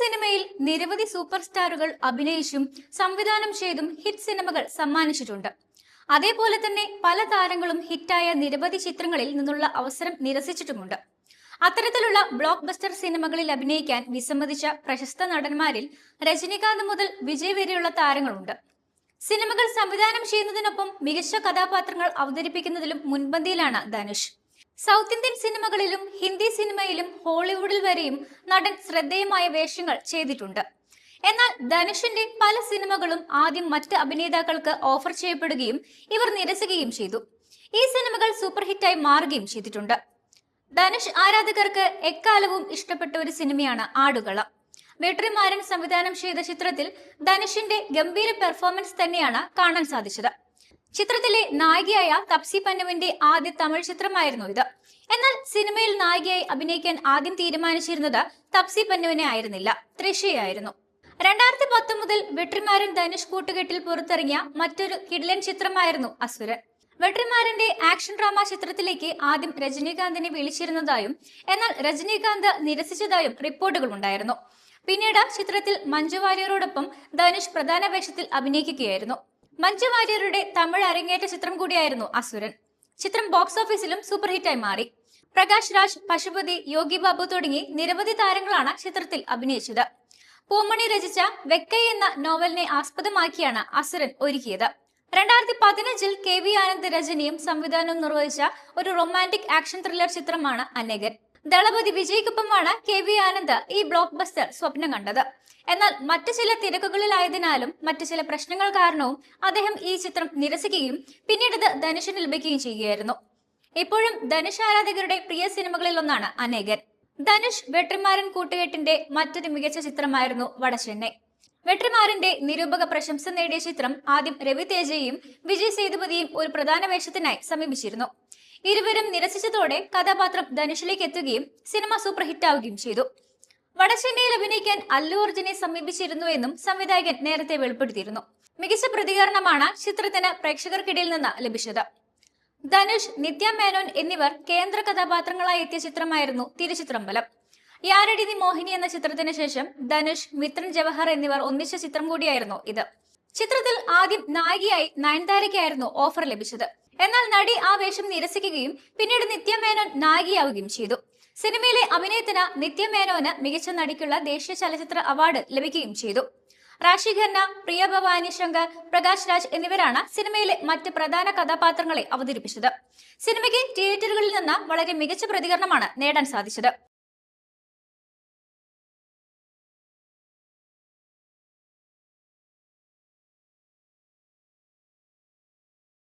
സിനിമയിൽ നിരവധി സൂപ്പർ സ്റ്റാറുകൾ അഭിനയിച്ചും സംവിധാനം ചെയ്തും ഹിറ്റ് സിനിമകൾ സമ്മാനിച്ചിട്ടുണ്ട്. അതേപോലെ തന്നെ പല താരങ്ങളും ഹിറ്റായ നിരവധി ചിത്രങ്ങളിൽ നിന്നുള്ള അവസരം നിരസിച്ചിട്ടുമുണ്ട്. അത്തരത്തിലുള്ള ബ്ലോക്ക് ബസ്റ്റർ സിനിമകളിൽ അഭിനയിക്കാൻ വിസമ്മതിച്ച പ്രശസ്ത നടന്മാരിൽ രജനികാന്ത് മുതൽ വിജയ് വരെയുള്ള താരങ്ങളുണ്ട്. സിനിമകൾ സംവിധാനം ചെയ്യുന്നതിനൊപ്പം മികച്ച കഥാപാത്രങ്ങൾ അവതരിപ്പിക്കുന്നതിലും മുൻപന്തിയിലാണ് ധനുഷ്. സൗത്ത് ഇന്ത്യൻ സിനിമകളിലും ഹിന്ദി സിനിമയിലും ഹോളിവുഡിൽ വരെയും നടൻ ശ്രദ്ധേയമായ വേഷങ്ങൾ ചെയ്തിട്ടുണ്ട്. എന്നാൽ ധനുഷിന്റെ പല സിനിമകളും ആദ്യം മറ്റ് അഭിനേതാക്കൾക്ക് ഓഫർ ചെയ്യപ്പെടുകയും ഇവർ നിരസിക്കുകയും ചെയ്തു. ഈ സിനിമകൾ സൂപ്പർ ഹിറ്റായി മാറുകയും ചെയ്തിട്ടുണ്ട്. ധനുഷ് ആരാധകർക്ക് എക്കാലവും ഇഷ്ടപ്പെട്ട ഒരു സിനിമയാണ് ആടുകളം. വെട്രിമാരൻ സംവിധാനം ചെയ്ത ചിത്രത്തിൽ ധനുഷിന്റെ ഗംഭീര പെർഫോമൻസ് തന്നെയാണ് കാണാൻ സാധിച്ചത്. ചിത്രത്തിലെ നായികയായ തപ്സി പന്നുവിന്റെ ആദ്യ തമിഴ് ചിത്രമായിരുന്നു ഇത്. എന്നാൽ സിനിമയിൽ നായികയായി അഭിനയിക്കാൻ ആദ്യം തീരുമാനിച്ചിരുന്നത് തപ്സി പന്നുവിനെ ആയിരുന്നില്ല ത്രിഷയായിരുന്നു രണ്ടായിരത്തി പത്ത് മുതൽ വെട്രിമാരൻ ധനുഷ് കൂട്ടുകെട്ടിൽ പുറത്തിറങ്ങിയ മറ്റൊരു കിടിലൻ ചിത്രമായിരുന്നു അസുരൻ. വെട്രിമാരന്റെ ആക്ഷൻ ഡ്രാമ ചിത്രത്തിലേക്ക് ആദ്യം രജനീകാന്തിനെ വിളിച്ചിരുന്നതായും എന്നാൽ രജനീകാന്ത് നിരസിച്ചതായും റിപ്പോർട്ടുകൾ ഉണ്ടായിരുന്നു. പിന്നീട് ചിത്രത്തിൽ മഞ്ജു വാര്യരോടൊപ്പം ധനുഷ് പ്രധാന വേഷത്തിൽ അഭിനയിക്കുകയായിരുന്നു. മഞ്ജു വാര്യരുടെ തമിഴ് അരങ്ങേറ്റ ചിത്രം കൂടിയായിരുന്നു അസുരൻ. ചിത്രം ബോക്സ് ഓഫീസിലും സൂപ്പർ ഹിറ്റായി മാറി. പ്രകാശ് രാജ് പശുപതി യോഗി ബാബു തുടങ്ങി നിരവധി താരങ്ങളാണ് ചിത്രത്തിൽ അഭിനയിച്ചത്. പൂമണി രചിച്ച വെക്കൈ എന്ന നോവലിനെ ആസ്പദമാക്കിയാണ് അസുരൻ ഒരുക്കിയത്. രണ്ടായിരത്തി പതിനഞ്ചിൽ കെ വി ആനന്ദ് രചനയും സംവിധാനവും നിർവഹിച്ച ഒരു റൊമാന്റിക് ആക്ഷൻ ത്രില്ലർ ചിത്രമാണ് അനേകൻ. ദളപതി വിജയ്ക്കൊപ്പമാണ് കെ വി ആനന്ദ് ഈ ബ്ലോക്ക് ബസ്റ്റർ സ്വപ്നം കണ്ടത്. എന്നാൽ മറ്റു ചില തിരക്കുകളിലായതിനാലും മറ്റു ചില പ്രശ്നങ്ങൾ കാരണവും അദ്ദേഹം ഈ ചിത്രം നിരസിക്കുകയും പിന്നീട് ഇത് ധനുഷിന് ലഭിക്കുകയും ചെയ്യുകയായിരുന്നു. ഇപ്പോഴും ധനുഷ് ആരാധകരുടെ പ്രിയ സിനിമകളിൽ ഒന്നാണ് അനേകൻ. ധനുഷ് വെട്രിമാരൻ കൂട്ടുകെട്ടിന്റെ മറ്റൊരു മികച്ച ചിത്രമായിരുന്നു വടച്ചെന്നൈ. വെട്ടിമാരന്റെ നിരൂപക പ്രശംസ നേടിയ ചിത്രം ആദ്യം രവി വിജയ് സേതുപതിയും ഒരു പ്രധാന വേഷത്തിനായി സമീപിച്ചിരുന്നു. ഇരുവരും നിരസിച്ചതോടെ കഥാപാത്രം ധനുഷിലേക്ക് എത്തുകയും സിനിമ സൂപ്പർ ഹിറ്റാവുകയും ചെയ്തു. വടച്ചെന്നൈയിൽ അഭിനയിക്കാൻ അല്ലു അർജുനെ സമീപിച്ചിരുന്നുവെന്നും സംവിധായകൻ നേരത്തെ വെളിപ്പെടുത്തിയിരുന്നു. മികച്ച പ്രതികരണമാണ് ചിത്രത്തിന് പ്രേക്ഷകർക്കിടയിൽ നിന്ന് ലഭിച്ചത്. ധനുഷ് നിത്യ മേനോൻ എന്നിവർ കേന്ദ്ര കഥാപാത്രങ്ങളായി എത്തിയ ചിത്രമായിരുന്നു തിരുചിത്രമ്പലം. യാരടി നി മോഹിനി എന്ന ചിത്രത്തിന് ശേഷം ധനുഷ് മിത്രൻ ജവഹർ എന്നിവർ ഒന്നിച്ച ചിത്രം കൂടിയായിരുന്നു ഇത്. ചിത്രത്തിൽ ആദ്യം നായികയായി നയൻതാരയ്ക്കായിരുന്നു ഓഫർ ലഭിച്ചത്. എന്നാൽ നടി വേഷം നിരസിക്കുകയും പിന്നീട് നിത്യമേനോൻ നായികയാവുകയും ചെയ്തു. സിനിമയിലെ അഭിനയത്തിന് നിത്യമേനോന് മികച്ച നടിക്കുള്ള ദേശീയ ചലച്ചിത്ര അവാർഡ് ലഭിക്കുകയും ചെയ്തു. റാഷി ഖന്ന പ്രിയ ഭവാനി ശങ്കർ പ്രകാശ് രാജ് എന്നിവരാണ് സിനിമയിലെ മറ്റ് പ്രധാന കഥാപാത്രങ്ങളെ അവതരിപ്പിച്ചത്. സിനിമയ്ക്ക് തിയേറ്ററുകളിൽ നിന്ന് വളരെ മികച്ച പ്രതികരണമാണ് നേടാൻ സാധിച്ചത്.